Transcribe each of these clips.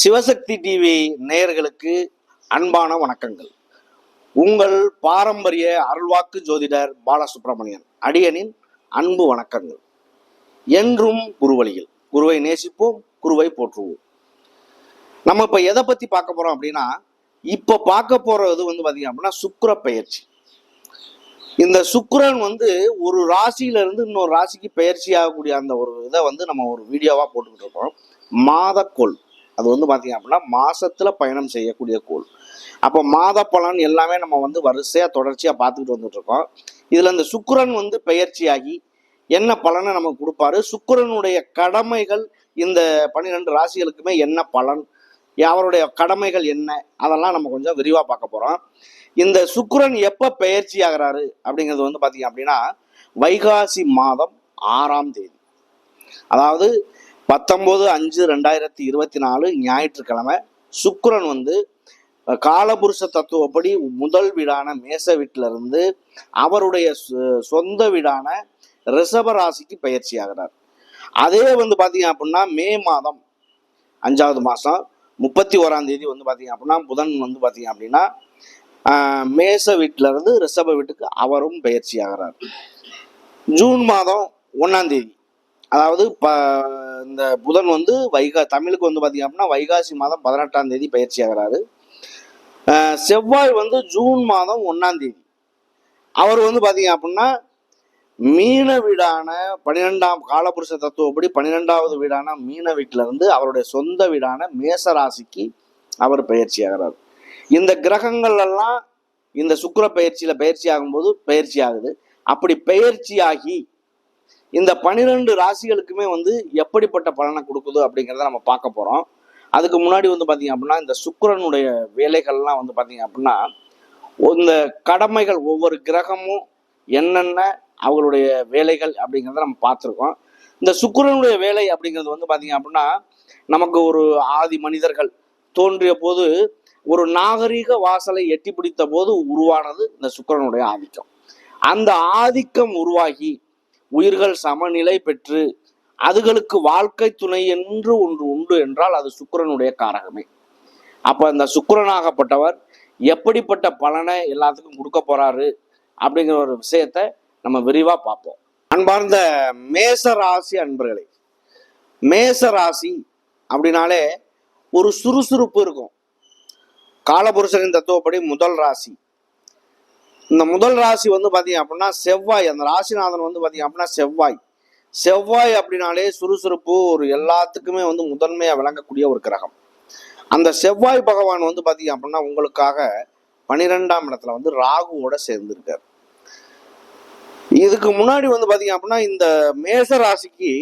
Sivasakthi TV நேயர்களுக்கு அன்பான வணக்கங்கள். உங்கள் பாரம்பரிய அருள்வாக்கு ஜோதிடர் பாலசுப்ரமணியன் அடியனின் அன்பு வணக்கங்கள். என்றும் குருவழியில் குருவை நேசிப்போம் குருவை போற்றுவோம். நம்ம இப்ப எதை பத்தி பார்க்க போறோம் அப்படின்னா இப்ப பார்க்க போறது வந்து பாத்தீங்க அப்படின்னா சுக்கிர பயிற்சி இந்த சுக்கரன் வந்து ஒரு ராசியில இருந்து இன்னொரு ராசிக்கு பயிற்சி ஆகக்கூடிய அந்த ஒரு இதை வந்து நம்ம ஒரு வீடியோவா போட்டுக்கிட்டு இருக்கோம். மாதக்கோள். அது வந்து பார்த்தீங்க அப்படின்னா மாசத்துல பயணம் செய்யக்கூடிய கோள். அப்போ மாத பலன் எல்லாமே நம்ம வந்து வரிசையா தொடர்ச்சியா பார்த்துக்கிட்டு வந்துட்டு இருக்கோம் இதுல இந்த சுக்கரன் வந்து பெயர்ச்சியாகி என்ன பலனை நமக்கு கொடுப்பாரு? சுக்கரனுடைய கடமைகள் இந்த பன்னிரெண்டு ராசிகளுக்குமே என்ன பலன்? அவருடைய கடமைகள் என்ன? அதெல்லாம் நம்ம கொஞ்சம் விரிவா பார்க்க போறோம். இந்த சுக்கரன் எப்ப பெயர்ச்சி ஆகிறாரு அப்படிங்கிறது வந்து பாத்தீங்க அப்படின்னா வைகாசி மாதம் ஆறாம் தேதி. அதாவது பத்தொம்போது அஞ்சு ரெண்டாயிரத்தி இருபத்தி நாலு ஞாயிற்றுக்கிழமை சுக்கரன் வந்து காலபுருஷ தத்துவப்படி முதல் வீடான மேச வீட்டிலிருந்து அவருடைய சொ- சொந்த வீடான ரிஷப ராசிக்கு பயிற்சி ஆகிறார் அதே வந்து பார்த்தீங்க அப்படின்னா மே மாதம் அஞ்சாவது மாதம் முப்பத்தி ஓராம் தேதி வந்து பார்த்தீங்க அப்படின்னா புதன் வந்து பார்த்தீங்க அப்படின்னா மேச வீட்டிலிருந்து ரிஷப வீட்டுக்கு அவரும் பயிற்சி ஆகிறார் ஜூன் மாதம் ஒன்றாம் தேதி. அதாவது ப இந்த புதன் வந்து வைகா தமிழுக்கு வந்து பார்த்தீங்க அப்படின்னா வைகாசி மாதம் பதினெட்டாம் தேதி பயிற்சி ஆகிறாரு. செவ்வாய் வந்து ஜூன் மாதம் ஒன்றாம் தேதி. அவர் வந்து பார்த்தீங்க அப்படின்னா மீன வீடான பன்னிரெண்டாம் காலபுருஷ தத்துவப்படி பன்னிரெண்டாவது வீடான மீன வீட்டிலிருந்து அவருடைய சொந்த வீடான மேச ராசிக்கு அவர் பயிற்சி ஆகிறார். இந்த கிரகங்கள் எல்லாம் இந்த சுக்கிர பயிற்சியில் பயிற்சி ஆகும்போது பயிற்சி ஆகுது. அப்படி பயிற்சி ஆகி இந்த பனிரெண்டு ராசிகளுக்குமே வந்து எப்படிப்பட்ட பலனை கொடுக்குது அப்படிங்கிறத நம்ம பார்க்க போகிறோம் அதுக்கு முன்னாடி வந்து பார்த்தீங்க அப்படின்னா இந்த சுக்கரனுடைய வேலைகள்லாம் வந்து பார்த்தீங்க அப்படின்னா இந்த கடமைகள் ஒவ்வொரு கிரகமும் என்னென்ன அவங்களுடைய வேலைகள் அப்படிங்கிறத நம்ம பார்த்துருக்கோம். இந்த சுக்கரனுடைய வேலை அப்படிங்கிறது வந்து பார்த்தீங்க அப்படின்னா நமக்கு ஒரு ஆதி மனிதர்கள் தோன்றிய போது ஒரு நாகரிக வாசலை எட்டி பிடித்த போது உருவானது இந்த சுக்கிரனுடைய ஆதிக்கம். அந்த ஆதிக்கம் உருவாகி உயிர்கள் சமநிலை பெற்று அதுகளுக்கு வாழ்க்கை துணை என்று ஒன்று உண்டு என்றால் அது சுக்கிரனுடைய காரகமே. அப்ப அந்த சுக்கரனாகப்பட்டவர் எப்படிப்பட்ட பலனை எல்லாத்துக்கும் கொடுக்க போறாரு அப்படிங்கிற ஒரு விஷயத்த நம்ம விரிவா பார்ப்போம். அன்பார்ந்த மேச ராசி அன்பர்களே மேச ராசி அப்படின்னாலே ஒரு சுறுசுறுப்பு இருக்கும். காலபுருஷனின் தத்துவப்படி முதல் ராசி. இந்த முதல் ராசி வந்து பாத்தீங்க அப்படின்னா செவ்வாய். அந்த ராசிநாதன் வந்து பாத்தீங்க அப்படின்னா செவ்வாய். செவ்வாய் அப்படின்னாலே சுறுசுறுப்பு ஒரு எல்லாத்துக்குமே வந்து முதன்மையா விளங்கக்கூடிய ஒரு கிரகம். அந்த செவ்வாய் பகவான் வந்து பாத்தீங்க அப்படின்னா உங்களுக்காக பனிரெண்டாம் இடத்துல வந்து ராகுவோட சேர்ந்திருக்காரு. இதுக்கு முன்னாடி வந்து பாத்தீங்க அப்படின்னா இந்த மேச ராசிக்கு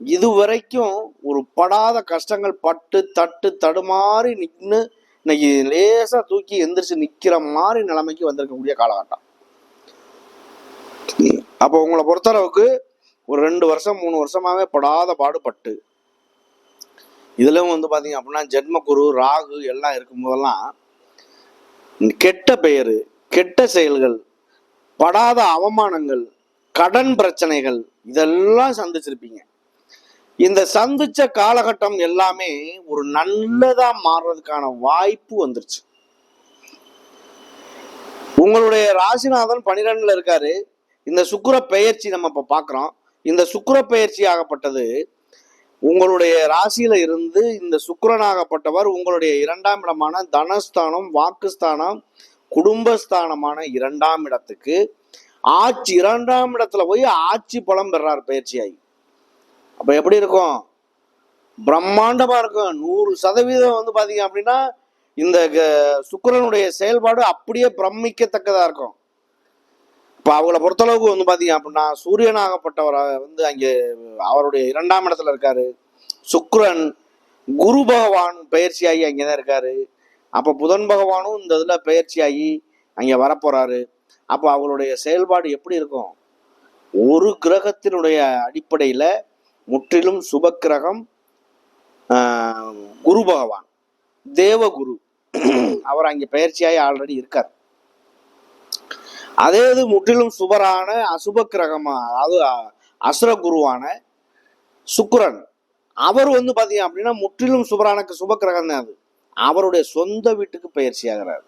இதுவரைக்கும் ஒரு படாத கஷ்டங்கள் பட்டு தட்டு தடுமாறி நின்று இன்னைக்கு லேசா தூக்கி எந்திரிச்சு நிக்கிற மாதிரி நிலைமைக்கு வந்திருக்கக்கூடிய காலகட்டம். அப்போ உங்களை பொறுத்தளவுக்கு ஒரு ரெண்டு வருஷம் மூணு வருஷமாவே படாத பாடுபட்டு இதுலயும் வந்து பாத்தீங்க அப்படின்னா ஜென்மக்குரு ராகு எல்லாம் இருக்கும் போதெல்லாம் கெட்ட பெயரு கெட்ட செயல்கள் படாத அவமானங்கள் கடன் பிரச்சனைகள் இதெல்லாம் சந்திச்சிருப்பீங்க. இந்த சந்திச்ச காலகட்டம் எல்லாமே ஒரு நல்லதா மாறுறதுக்கான வாய்ப்பு வந்துருச்சு. உங்களுடைய ராசிநாதன் பனிரெண்டுல இருக்காரு. இந்த சுக்கர பெயர்ச்சி நம்ம இப்ப பாக்குறோம். இந்த சுக்கர பெயர்ச்சி ஆகப்பட்டது. உங்களுடைய ராசியில இருந்து இந்த சுக்கரனாகப்பட்டவர் உங்களுடைய இரண்டாம் இடமான தனஸ்தானம் வாக்குஸ்தானம் குடும்பஸ்தானமான இரண்டாம் இடத்துக்கு ஆட்சி இரண்டாம் இடத்துல போய் ஆட்சி பலம் பெறார் பயிற்சியாகி அப்ப எப்படி இருக்கும்? பிரம்மாண்டமா இருக்கும். நூறு சதவீதம் வந்து பாத்தீங்க அப்படின்னா இந்த க- செயல்பாடு அப்படியே பிரமிக்கத்தக்கதா இருக்கும். இப்ப அவங்கள பொறுத்தளவுக்கு வந்து பாத்தீங்க அப்படின்னா சூரியனாகப்பட்டவர் வந்து அங்கே அவருடைய இரண்டாம் இடத்துல இருக்காரு. சுக்ரன் குரு பகவான் பயிற்சியாகி அங்கேதான் இருக்காரு. அப்ப புதன் பகவானும் இந்த இதுல பயிற்சியாகி அங்கே வரப்போறாரு. அப்போ அவங்களுடைய செயல்பாடு எப்படி இருக்கும்? ஒரு கிரகத்தினுடைய அடிப்படையில முற்றிலும் சுப கிரகம் ஆஹ், குரு பகவான். தேவகுரு. அவர் அங்கே பயிற்சியாகி ஆல்ரெடி இருக்கார். அதே இது முற்றிலும் சுபரான அசுப கிரகமா அதாவது அசுர குருவான சுக்கிரன். அவர் வந்து பாத்தீங்க அப்படின்னா முற்றிலும் சுபரான சுப கிரகம் தான் அது. அவருடைய சொந்த வீட்டுக்கு பயிற்சி ஆகிறார்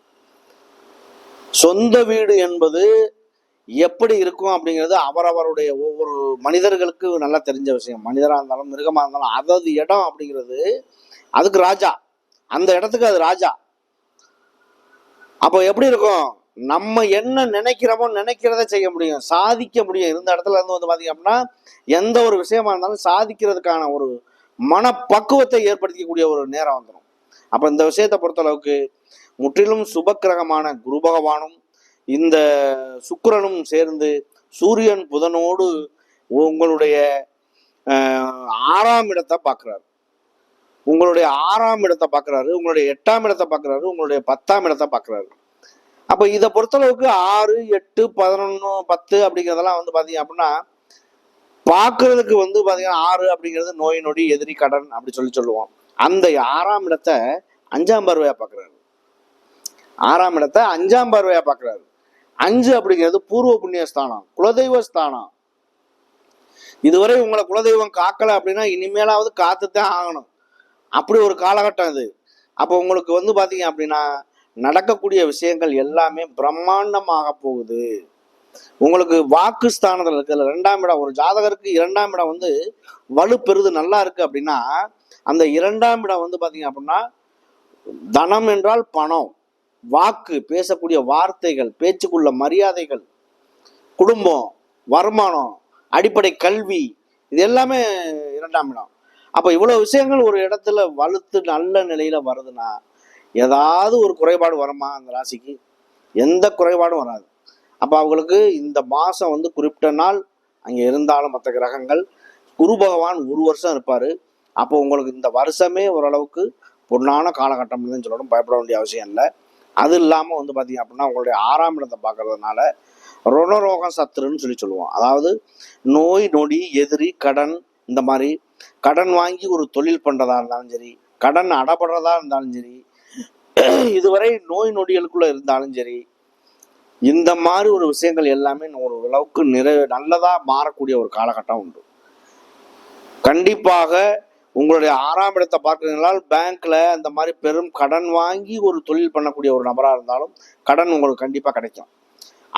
சொந்த வீடு என்பது எப்படி இருக்கும் அப்படிங்கிறது அவரவருடைய ஒவ்வொரு மனிதர்களுக்கு நல்லா தெரிஞ்ச விஷயம். மனிதராக இருந்தாலும் மிருகமாக இருந்தாலும் அதது இடம் அப்படிங்கிறது அதுக்கு ராஜா. அந்த இடத்துக்கு அது ராஜா. அப்போ எப்படி இருக்கும்? நம்ம என்ன நினைக்கிறோமோ நினைக்கிறத செய்ய முடியும். சாதிக்க முடியும். இருந்த இடத்துல இருந்து வந்து பார்த்தீங்க அப்படின்னா எந்த ஒரு விஷயமா இருந்தாலும் சாதிக்கிறதுக்கான ஒரு மனப்பக்குவத்தை ஏற்படுத்திக்கக்கூடிய ஒரு நேரம் வந்துடும் அப்போ இந்த விஷயத்தை பொறுத்தளவுக்கு முற்றிலும் சுபக்கிரகமான குரு பகவானும் இந்த சுக்கிரனும் சேர்ந்து சூரியன் புதனோடு உங்களுடைய ஆறாம் இடத்தை பார்க்குறாரு. உங்களுடைய ஆறாம் இடத்தை பார்க்குறாரு உங்களுடைய எட்டாம் இடத்தை பார்க்குறாரு உங்களுடைய பத்தாம் இடத்தை பார்க்குறாரு. அப்போ இதை பொறுத்தளவுக்கு ஆறு எட்டு பதினொன்று பத்து அப்படிங்கிறதெல்லாம் வந்து பார்த்தீங்க அப்படின்னா பார்க்கறதுக்கு வந்து பார்த்தீங்கன்னா ஆறு அப்படிங்கிறது நோய் நொடி எதிரி கடன் அப்படி சொல்லி சொல்லுவோம். அந்த ஆறாம் இடத்தை அஞ்சாம் பார்வையாக பார்க்குறாரு. ஆறாம் இடத்தை அஞ்சாம் பார்வையாக பார்க்குறாரு. அஞ்சு அப்படிங்கிறது பூர்வ புண்ணிய ஸ்தானம் குலதெய்வ ஸ்தானம் இதுவரை உங்களை குலதெய்வம் காக்கல அப்படின்னா இனிமேலாவது காத்துத்தான் ஆகணும். அப்படி ஒரு காலகட்டம் இது. அப்போ உங்களுக்கு வந்து பார்த்தீங்க அப்படின்னா நடக்கக்கூடிய விஷயங்கள் எல்லாமே பிரம்மாண்டமாக போகுது. உங்களுக்கு வாக்கு ஸ்தானத்தில் இருக்கிற ரெண்டாம் இடம் ஒரு ஜாதகருக்கு இரண்டாம் இடம் வந்து வலு பெறுது நல்லா இருக்கு அப்படின்னா அந்த இரண்டாம் இடம் வந்து பார்த்தீங்க அப்படின்னா தனம் என்றால் பணம். வாக்கு பேசக்கூடிய வார்த்தைகள் பேச்சுக்குள்ள மரியாதைகள் குடும்பம் வருமானம் அடிப்படை கல்வி இது எல்லாமே இரண்டாம் இடம். அப்போ இவ்வளோ விஷயங்கள் ஒரு இடத்துல வலுத்து நல்ல நிலையில் வருதுன்னா ஏதாவது ஒரு குறைபாடு வருமா அந்த ராசிக்கு? எந்த குறைபாடும் வராது. அப்போ அவங்களுக்கு இந்த மாதம் வந்து குறிப்பிட்ட நாள் அங்கே இருந்தாலும் மற்ற கிரகங்கள் குரு பகவான் ஒரு வருஷம் இருப்பார். அப்போ உங்களுக்கு இந்த வருஷமே ஓரளவுக்கு பொன்னான காலகட்டம் தான் சொல்லணும் பயப்பட வேண்டிய அவசியம் இல்லை. அது இல்லாமல் வந்து பார்த்தீங்க அப்படின்னா உங்களுடைய ஆறாம் இடத்தை பார்க்கறதுனால ருணரோகம் சத்துருன்னு சொல்லி சொல்லுவோம். அதாவது நோய் நொடி எதிரி கடன் இந்த மாதிரி கடன் வாங்கி ஒரு தொழில் பண்ணுறதா இருந்தாலும் சரி கடன் அடப்படுறதா இருந்தாலும் சரி இதுவரை நோய் நொடிகளுக்குள்ள இருந்தாலும் சரி இந்த மாதிரி ஒரு விஷயங்கள் எல்லாமே ஒரு அளவுக்கு நிறை நல்லதாக மாறக்கூடிய ஒரு காலகட்டம் உண்டு. கண்டிப்பாக உங்களுடைய ஆறாம் இடத்தை பார்க்குறீங்களால் பேங்க்ல அந்த மாதிரி பெரும் கடன் வாங்கி ஒரு தொழில் பண்ணக்கூடிய ஒரு நபராக இருந்தாலும் கடன் உங்களுக்கு கண்டிப்பாக கிடைக்கும்.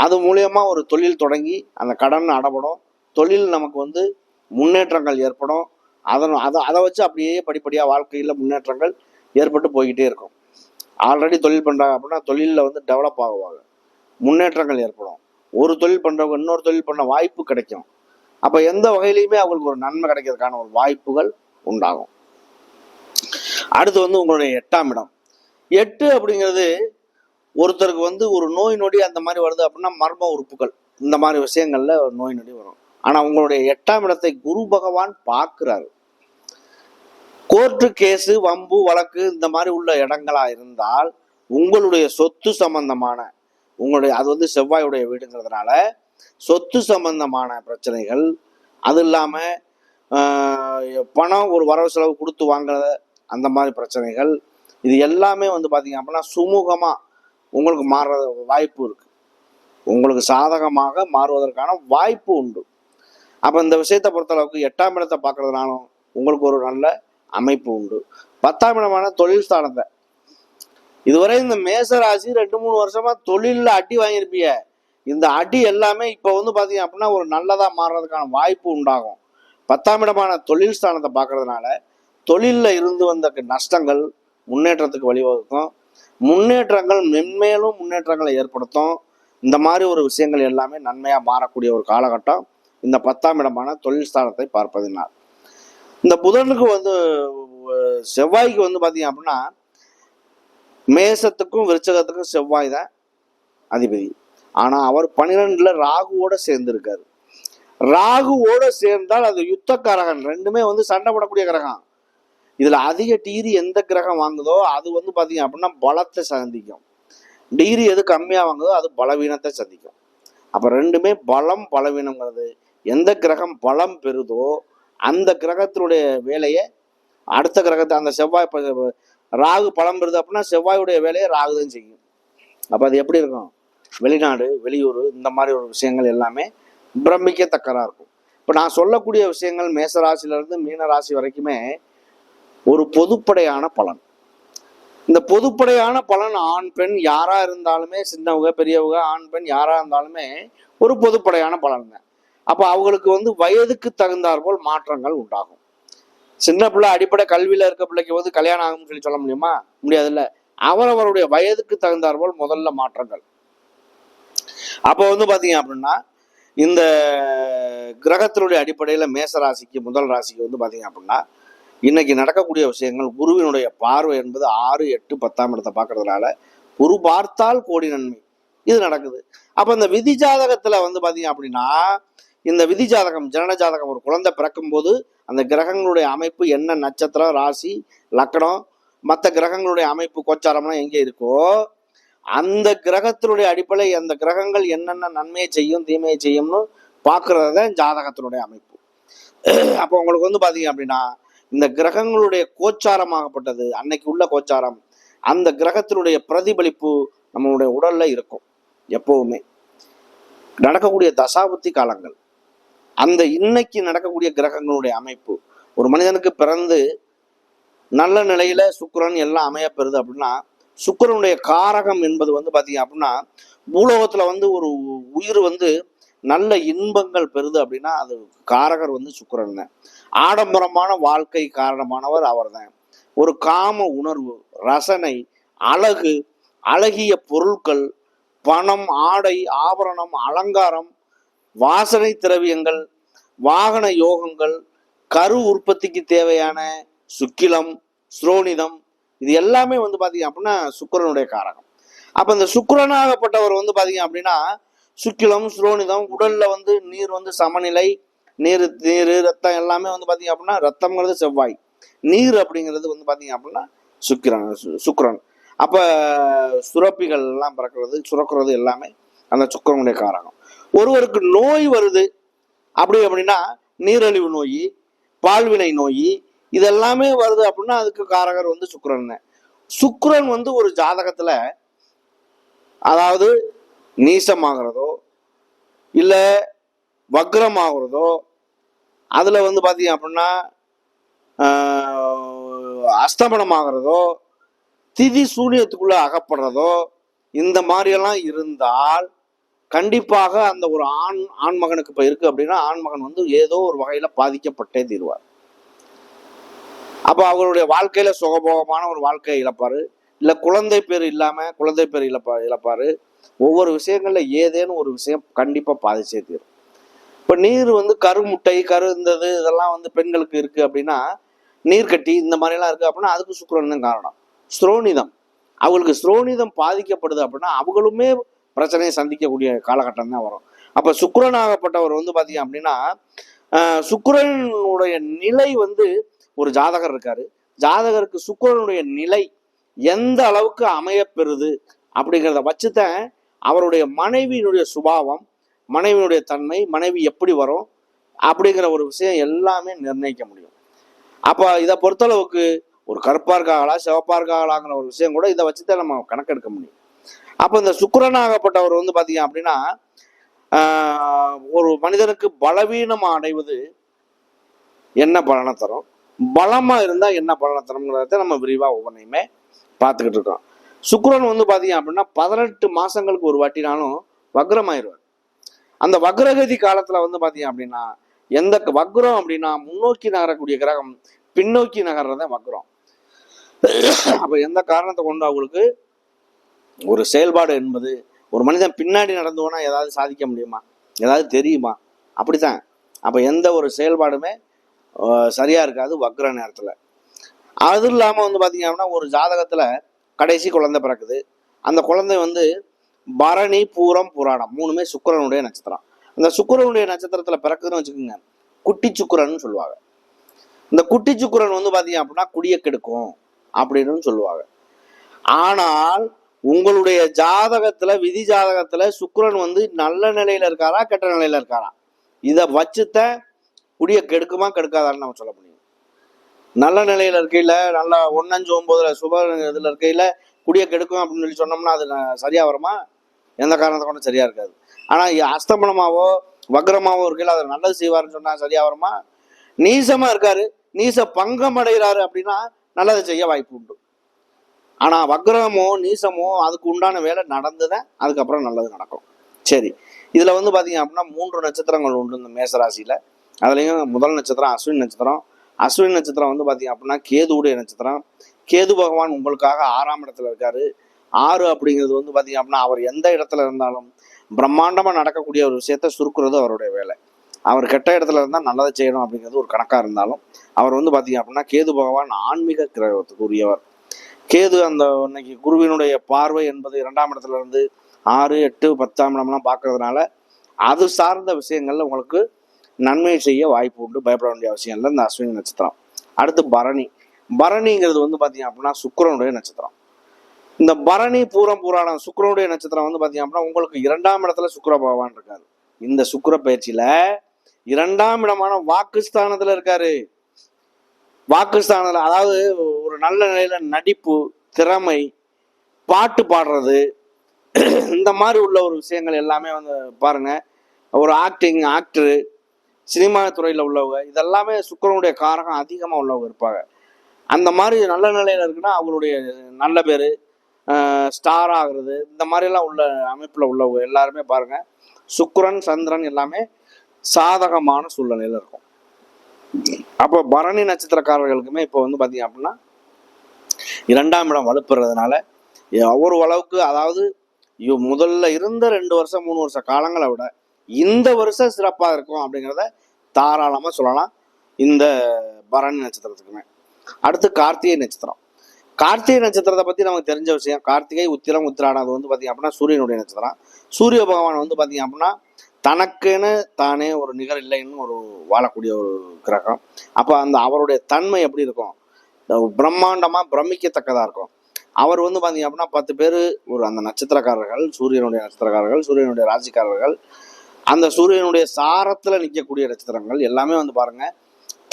அது மூலயமா ஒரு தொழில் தொடங்கி அந்த கடன் அடப்படும். தொழில் நமக்கு வந்து முன்னேற்றங்கள் ஏற்படும். அதன் அதை அதை வச்சு அப்படியே படிப்படியாக வாழ்க்கையில் முன்னேற்றங்கள் ஏற்பட்டு போய்கிட்டே இருக்கும். ஆல்ரெடி தொழில் பண்ணுறாங்க அப்படின்னா தொழிலில் வந்து டெவலப் ஆகுவாங்க. முன்னேற்றங்கள் ஏற்படும். ஒரு தொழில் பண்ணுறவங்க இன்னொரு தொழில் பண்ண வாய்ப்பு கிடைக்கும். அப்போ எந்த வகையிலையுமே அவங்களுக்கு ஒரு நன்மை கிடைக்கிறதுக்கான ஒரு வாய்ப்புகள் உண்டாகும். அடுத்து வந்து உங்களுடைய எட்டாம் இடம். எட்டு அப்படிங்கிறது ஒருத்தருக்கு வந்து ஒரு நோய் நொடி அந்த மாதிரி வருது அப்படின்னா மர்ம உறுப்புகள். இந்த மாதிரி விஷயங்கள்ல ஒரு நோய் நொடி வரும். ஆனா உங்களுடைய எட்டாம் இடத்தை குரு பகவான் பார்க்கிறாரு. கோர்ட்டு கேஸு வம்பு வழக்கு இந்த மாதிரி உள்ள இடங்களா இருந்தால் உங்களுடைய சொத்து சம்பந்தமான உங்களுடைய அது வந்து செவ்வாயுடைய வீடுங்கிறதுனால சொத்து சம்பந்தமான பிரச்சனைகள் அது இல்லாமல் பணம் ஒரு வரவு செலவு கொடுத்து வாங்குறது அந்த மாதிரி பிரச்சனைகள். இது எல்லாமே வந்து பார்த்தீங்க அப்படின்னா சுமூகமாக உங்களுக்கு மாறுற வாய்ப்பு இருக்குது உங்களுக்கு சாதகமாக மாறுவதற்கான வாய்ப்பு உண்டு. அப்போ இந்த விஷயத்தை பொறுத்தளவுக்கு எட்டாம் இடத்தை பார்க்கறதுனாலும் உங்களுக்கு ஒரு நல்ல அமைப்பு உண்டு. பத்தாம் இடமான தொழில் ஸ்தானத்தை இதுவரை இந்த மேச ராசி ரெண்டு மூணு வருஷமா தொழிலில் அடி வாங்கியிருப்பீங்க இந்த அடி எல்லாமே இப்போ வந்து பார்த்தீங்க அப்படின்னா ஒரு நல்லதாக மாறுறதுக்கான வாய்ப்பு உண்டாகும். பத்தாம் இடமான தொழில் ஸ்தானத்தை பார்க்கறதுனால தொழிலில் இருந்து வந்த நஷ்டங்கள் முன்னேற்றத்துக்கு வழிவகுக்கும். முன்னேற்றங்கள் மென்மேலும் முன்னேற்றங்களை ஏற்படுத்தும். இந்த மாதிரி ஒரு விஷயங்கள் எல்லாமே நன்மையாக மாறக்கூடிய ஒரு காலகட்டம் இந்த பத்தாம் இடமான தொழில் ஸ்தானத்தை பார்ப்பதினால். இந்த புதனுக்கு வந்து செவ்வாய்க்கு வந்து பார்த்தீங்க அப்படின்னா மேசத்துக்கும் விருச்சகத்துக்கும் செவ்வாய் தான் அதிபதி. ஆனால் அவர் பன்னிரெண்டில் ராகுவோட சேர்ந்திருக்காரு. ராகுவோட சேர்ந்தால் அது யுத்தக்காரகன். ரெண்டுமே வந்து சண்டை போடக்கூடிய கிரகம். இதுல அதிக டிகிரி எந்த கிரகம் வாங்குதோ அது வந்து பாத்தீங்க அப்படின்னா பலத்தை சந்திக்கும். டிகிரி எது கம்மியா வாங்குதோ அது பலவீனத்தை சந்திக்கும். அப்ப ரெண்டுமே பலம் பலவீனங்கிறது எந்த கிரகம் பலம் பெறுதோ அந்த கிரகத்தினுடைய வேலையை அடுத்த கிரகத்தை அந்த செவ்வாய் ராகு பலம் பெறுது அப்படின்னா செவ்வாயுடைய வேலையை ராகு தான் செய்யும். அப்ப அது எப்படி இருக்கும்? வெளிநாடு வெளியூர் இந்த மாதிரி ஒரு விஷயங்கள் எல்லாமே பிரமிக்கத்தக்கதா இருக்கும் இப்போ நான் சொல்லக்கூடிய விஷயங்கள் மேச ராசியிலிருந்து மீன ராசி வரைக்குமே ஒரு பொதுப்படையான பலன். இந்த பொதுப்படையான பலன் ஆண் பெண் யாரா இருந்தாலுமே சின்னவங்க பெரியவங்க ஆண் பெண் யாரா இருந்தாலுமே ஒரு பொதுப்படையான பலன் தான் அப்போ அவங்களுக்கு வந்து வயதுக்கு தகுந்தாற்போல் மாற்றங்கள் உண்டாகும். சின்ன பிள்ளை அடிப்படை கல்வியில இருக்க பிள்ளைக்கு வந்து கல்யாணம் ஆகும்னு சொல்லி சொல்ல முடியுமா? முடியாதுல்ல. அவரவருடைய வயதுக்கு தகுந்தாற்போல் முதல்ல மாற்றங்கள். அப்போ வந்து பாத்தீங்க அப்படின்னா இந்த கிரகத்தினுடைய அடிப்படையில் மேச ராசிக்கு முதல் ராசிக்கு வந்து பார்த்தீங்க அப்படின்னா இன்னைக்கு நடக்கக்கூடிய விஷயங்கள் குருவினுடைய பார்வை என்பது ஆறு எட்டு பத்தாம் இடத்தை பார்க்கறதுனால குரு பார்த்தால் கோடி நன்மை. இது நடக்குது. அப்போ இந்த விதி ஜாதகத்தில் வந்து பார்த்தீங்க அப்படின்னா இந்த விதி ஜாதகம் ஜனன ஜாதகம் ஒரு குழந்தை பிறக்கும்போது அந்த கிரகங்களுடைய அமைப்பு என்ன நட்சத்திரம் ராசி லக்கணம் மற்ற கிரகங்களுடைய அமைப்பு கோச்சாரம்லாம் எங்கே இருக்கோ அந்த கிரகத்தினுடைய அடிப்படை அந்த கிரகங்கள் என்னென்ன நன்மையை செய்யும் தீமையை செய்யும்னு பார்க்கறது தான் ஜாதகத்தினுடைய அமைப்பு. அப்போ உங்களுக்கு வந்து பார்த்தீங்க அப்படின்னா இந்த கிரகங்களுடைய கோச்சாரமாகப்பட்டது அன்னைக்கு உள்ள கோச்சாரம் அந்த கிரகத்தினுடைய பிரதிபலிப்பு நம்மளுடைய உடல்ல இருக்கும் எப்பவுமே. நடக்கக்கூடிய தசாபுத்தி காலங்கள் அந்த இன்னைக்கு நடக்கக்கூடிய கிரகங்களுடைய அமைப்பு. ஒரு மனிதனுக்கு பிறந்து நல்ல நிலையில சுக்கரன் எல்லாம் அமையப்பெறுது அப்படின்னா சுக்கிரனுடைய காரகம் என்பது வந்து பார்த்தீங்க அப்படின்னா பூலோகத்தில் வந்து ஒரு உயிர் வந்து நல்ல இன்பங்கள் பெறுது அப்படின்னா அது காரகர் வந்து சுக்கரன் தான். ஆடம்பரமான வாழ்க்கை காரணமானவர் அவர்தான் ஒரு காம உணர்வு ரசனை அழகு அழகிய பொருட்கள் பணம் ஆடை ஆபரணம் அலங்காரம் வாசனை திரவியங்கள் வாகன யோகங்கள் கரு உற்பத்திக்கு தேவையான சுக்கிலம் ஸ்ரோனிதம் இது எல்லாமே வந்து பாத்தீங்க அப்படின்னா சுக்கரனுடைய காரகம். அப்ப இந்த சுக்கரனாகப்பட்டவர் வந்து பாத்தீங்க அப்படின்னா சுக்கிலம் சுரோனிதம் உடல்ல வந்து நீர் வந்து சமநிலை நீர் நீர் ரத்தம் எல்லாமே வந்து பாத்தீங்க அப்படின்னா ரத்தம்ங்கிறது செவ்வாய். நீர் அப்படிங்கிறது வந்து பாத்தீங்க அப்படின்னா சுக்கிரன் சு- சுக்கிரன். அப்ப சுரப்பிகள் எல்லாம் பிறக்கிறது சுரக்கிறது எல்லாமே அந்த சுக்கிரனுடைய காரகம். ஒருவருக்கு நோய் வருது அப்படி அப்படின்னா நீரழிவு நோய் பால்வினை நோய் இதெல்லாமே வருது அப்படின்னா அதுக்கு காரகர் வந்து சுக்கரன் தான். வந்து ஒரு ஜாதகத்துல அதாவது நீசமாகிறதோ இல்ல வக்ரமாகிறதோ அதுல வந்து பாத்தீங்க அப்படின்னா ஆஹ், அஸ்தமனமாகிறதோ திதி சூனியத்துக்குள்ள அகப்படுறதோ இந்த மாதிரியெல்லாம் இருந்தால் கண்டிப்பாக அந்த ஒரு ஆண் ஆண்மகனுக்கு இப்போ இருக்கு அப்படின்னா ஆண்மகன் வந்து ஏதோ ஒரு வகையில பாதிக்கப்பட்டே தீர்வார் அப்போ அவருடைய வாழ்க்கையில சுகபோகமான ஒரு வாழ்க்கையை இழப்பாரு. இல்ல குழந்தை பேர் இல்லாம குழந்தை பேர் இழப்பா இழப்பாரு. ஒவ்வொரு விஷயங்கள்ல ஏதேனும் ஒரு விஷயம் கண்டிப்பா பாதிச்சே தீரும் இப்போ நீர் வந்து கருமுட்டை கரு இருந்தது இதெல்லாம் வந்து பெண்களுக்கு இருக்கு அப்படின்னா நீர்க்கட்டி இந்த மாதிரிலாம் இருக்கு அப்படின்னா அதுக்கு சுக்கரன் தான் காரணம். ஸ்ரோனிதம். அவங்களுக்கு ஸ்ரோனிதம் பாதிக்கப்படுது அப்படின்னா அவங்களுமே பிரச்சனையை சந்திக்கக்கூடிய காலகட்டம் தான் வரும். அப்ப சுக்கிரனாகப்பட்டவர் வந்து பாத்தீங்க அப்படின்னா சுக்கரனுடைய நிலை வந்து ஒரு ஜாதகர் இருக்காரு. ஜாதகருக்கு சுக்கரனுடைய நிலை எந்த அளவுக்கு அமையப்பெறுது அப்படிங்கிறத வச்சுதான் அவருடைய மனைவியினுடைய சுபாவம் மனைவியினுடைய தன்மை மனைவி எப்படி வரும் அப்படிங்கிற ஒரு விஷயம் எல்லாமே நிர்ணயிக்க முடியும். அப்போ இதை பொறுத்தளவுக்கு ஒரு கருப்பா இருக்காங்களா சிவப்பா இருக்காங்களாங்கிற ஒரு விஷயம் கூட இதை வச்சுதான் நம்ம கணக்கெடுக்க முடியும். அப்போ இந்த சுக்கரனாகப்பட்டவர் வந்து பார்த்தீங்க அப்படின்னா ஒரு மனிதனுக்கு பலவீனம் அடைவது என்ன பலனை தரும்? பலமா இருந்தா என்ன பலனை நம்ம விரிவா ஒவ்வொன்றையுமே பார்த்துக்கிட்டு இருக்கோம். சுக்கரன் வந்து பார்த்தீங்க அப்படின்னா பதினெட்டு மாசங்களுக்கு ஒரு வாட்டினாலும் வக்ரமாயிருவார். அந்த வக்ரகதி காலத்துல வந்து பார்த்தீங்க அப்படின்னா எந்த வக்ரம் அப்படின்னா முன்னோக்கி நகரக்கூடிய கிரகம் பின்னோக்கி நகர்றத வக்ரம். அப்போ எந்த காரணத்தை கொண்டு அவங்களுக்கு? ஒரு செயல்பாடு என்பது ஒரு மனிதன் பின்னாடி நடந்து போனா ஏதாவது சாதிக்க முடியுமா? ஏதாவது தெரியுமா? அப்படித்தான். அப்போ எந்த ஒரு செயல்பாடுமே சரியாக இருக்காது வக்ர நேரத்தில். அது இல்லாமல் வந்து பார்த்திங்க அப்படின்னா ஒரு ஜாதகத்தில் கடைசி குழந்தை பிறக்குது. அந்த குழந்தை வந்து பரணி பூரம் புராணம் மூணுமே சுக்கரனுடைய நட்சத்திரம். அந்த சுக்கரனுடைய நட்சத்திரத்தில் பிறக்குதுன்னு வச்சுக்கோங்க குட்டி சுக்கரன் சொல்லுவாங்க. இந்த குட்டி சுக்கிரன் வந்து பார்த்தீங்க அப்படின்னா குடிய கெடுக்கும் அப்படின்னு சொல்லுவாங்க. ஆனால் உங்களுடைய ஜாதகத்துல விதி ஜாதகத்துல சுக்கரன் வந்து நல்ல நிலையில இருக்காரா கெட்ட நிலையில இருக்காரா? இதை வச்சுத்தான் குடிய கெடுக்குமா கெடுக்காதான்னு நம்ம சொல்ல முடியும். நல்ல நிலையில இருக்கையில நல்லா ஒன்னஞ்சு ஒன்பதுல சுப இதுல இருக்கையில குடிய கெடுக்கும் அப்படின்னு சொல்லி சொன்னோம்னா அது சரியாக சரியா வருமா? எந்த காரணத்தை கொண்டும் சரியா இருக்காது. ஆனா அஸ்தமனமாவோ வக்ரமாவோ இருக்கையில் அதை நல்லது செய்வாருன்னு சொன்னா சரியா வருமா? நீசமா இருக்காரு. நீச பங்கம் அடைகிறாரு அப்படின்னா நல்லதை செய்ய வாய்ப்பு உண்டு. ஆனா வக்ரமோ நீசமோ அதுக்கு உண்டான வேலை நடந்துதான் அதுக்கப்புறம் நல்லது நடக்கும். சரி. இதுல வந்து பாத்தீங்க அப்படின்னா மூன்று நட்சத்திரங்கள் உண்டு இந்த மேசராசியில. அதுலேயும் முதல் நட்சத்திரம் அஸ்வின் நட்சத்திரம். அஸ்வின் நட்சத்திரம் வந்து பார்த்தீங்க அப்படின்னா கேதுவுடைய நட்சத்திரம். கேது பகவான் உங்களுக்காக ஆறாம் இடத்துல இருக்காரு. ஆறு அப்படிங்கிறது வந்து பார்த்தீங்க அப்படின்னா அவர் எந்த இடத்துல இருந்தாலும் பிரம்மாண்டமாக நடக்கக்கூடிய ஒரு விஷயத்த சுருக்குறது அவருடைய வேலை. அவர் கெட்ட இடத்துல இருந்தால் நல்லதை செய்யணும் அப்படிங்கிறது ஒரு கணக்காக இருந்தாலும் அவர் வந்து பார்த்தீங்க அப்படின்னா கேது பகவான் ஆன்மீக கிரகத்துக்கு உரியவர் கேது அந்த இன்னைக்கு குருவினுடைய பார்வை என்பது இரண்டாம் இடத்துல இருந்து ஆறு எட்டு பத்தாம் இடம்லாம் பார்க்கறதுனால அது சார்ந்த விஷயங்கள்ல உங்களுக்கு நன்மை செய்ய வாய்ப்பு உண்டு. பயப்பட வேண்டிய அவசியம் இல்லை. இந்த அஸ்வினி நட்சத்திரம். அடுத்து பரணி. பரணிங்கிறது வந்து பார்த்தீங்க அப்படின்னா சுக்கரனுடைய நட்சத்திரம். இந்த பரணி பூரம் புராணம் சுக்கரனுடைய நட்சத்திரம் வந்து பார்த்தீங்க அப்படின்னா உங்களுக்கு இரண்டாம் இடத்துல சுக்கர பகவான் இருக்காரு. இந்த சுக்கர பயிற்சியில இரண்டாம் இடமான வாக்குஸ்தானத்துல இருக்காரு. வாக்குஸ்தானத்துல அதாவது ஒரு நல்ல நிலையில நடிப்பு திறமை பாட்டு பாடுறது இந்த மாதிரி உள்ள ஒரு விஷயங்கள் எல்லாமே வந்து பாருங்க. ஒரு ஆக்டிங் ஆக்டரு சினிமா துறையில் உள்ளவங்க இதெல்லாமே சுக்கரனுடைய காரகம் அதிகமாக உள்ளவங்க இருப்பாங்க. அந்த மாதிரி நல்ல நிலையில் இருக்குன்னா அவங்களுடைய நல்ல பேர் ஸ்டார் ஆகிறது இந்த மாதிரிலாம் உள்ள அமைப்பில் உள்ளவங்க எல்லாருமே பாருங்கள் சுக்கரன் சந்திரன் எல்லாமே சாதகமான சூழ்நிலையில் இருக்கும். அப்போ பரணி நட்சத்திரக்காரர்களுக்குமே இப்போ வந்து பார்த்தீங்க அப்படின்னா இரண்டாம் இடம் வலுப்புறதுனால ஒரு அளவுக்கு அதாவது முதல்ல இருந்த ரெண்டு வருஷம் மூணு வருஷ காலங்களை விட இந்த வருஷம் சிறப்பாக இருக்கும் அப்படிங்கிறத தாராளமாக சொல்லலாம். இந்த பரணி நட்சத்திரத்துக்குமே. அடுத்து கார்த்திகை நட்சத்திரம். கார்த்திகை நட்சத்திரத்தை பற்றி நமக்கு தெரிஞ்ச விஷயம் கார்த்திகை உத்திரம் உத்திராடம் அது வந்து பார்த்தீங்க அப்படின்னா சூரியனுடைய நட்சத்திரம். சூரிய பகவான் வந்து பார்த்தீங்க அப்படின்னா தனக்குன்னு தானே ஒரு நிகர் இல்லைன்னு ஒரு வாழக்கூடிய ஒரு கிரகம். அப்போ அந்த அவருடைய தன்மை எப்படி இருக்கும்? பிரம்மாண்டமாக பிரமிக்கத்தக்கதாக இருக்கும். அவர் வந்து பார்த்தீங்க அப்படின்னா பத்து பேர் ஒரு அந்த நட்சத்திரக்காரர்கள் சூரியனுடைய நட்சத்திரக்காரர்கள் சூரியனுடைய ராசிக்காரர்கள் அந்த சூரியனுடைய சாரத்தில் நிற்கக்கூடிய நட்சத்திரங்கள் எல்லாமே வந்து பாருங்க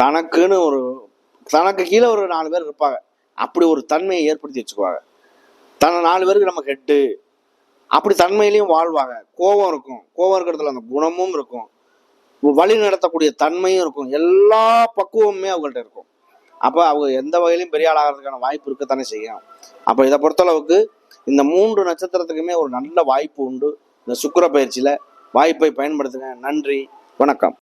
தனக்குன்னு ஒரு தனக்கு கீழே ஒரு நாலு பேர் இருப்பாங்க. அப்படி ஒரு தன்மையை ஏற்படுத்தி வச்சுக்குவாங்க. தன நாலு பேருக்கு நம்ம ஹெட்டு அப்படி தன்மையிலையும் வாழ்வாங்க. கோபம் இருக்கும். கோபம் இருக்கிறதுல அந்த குணமும் இருக்கும். வழி நடத்தக்கூடிய தன்மையும் இருக்கும். எல்லா பக்குவமுமே அவங்கள்ட்ட இருக்கும். அப்போ அவங்க எந்த வகையிலையும் பெரிய ஆளாகிறதுக்கான வாய்ப்பு இருக்கத்தானே செய்யும். அப்போ இதை பொறுத்தளவுக்கு இந்த மூன்று நட்சத்திரத்துக்குமே ஒரு நல்ல வாய்ப்பு உண்டு. இந்த சுக்கிர பயிற்சியில் வாய்ப்பை பயன்படுத்துங்க நன்றி. வணக்கம்.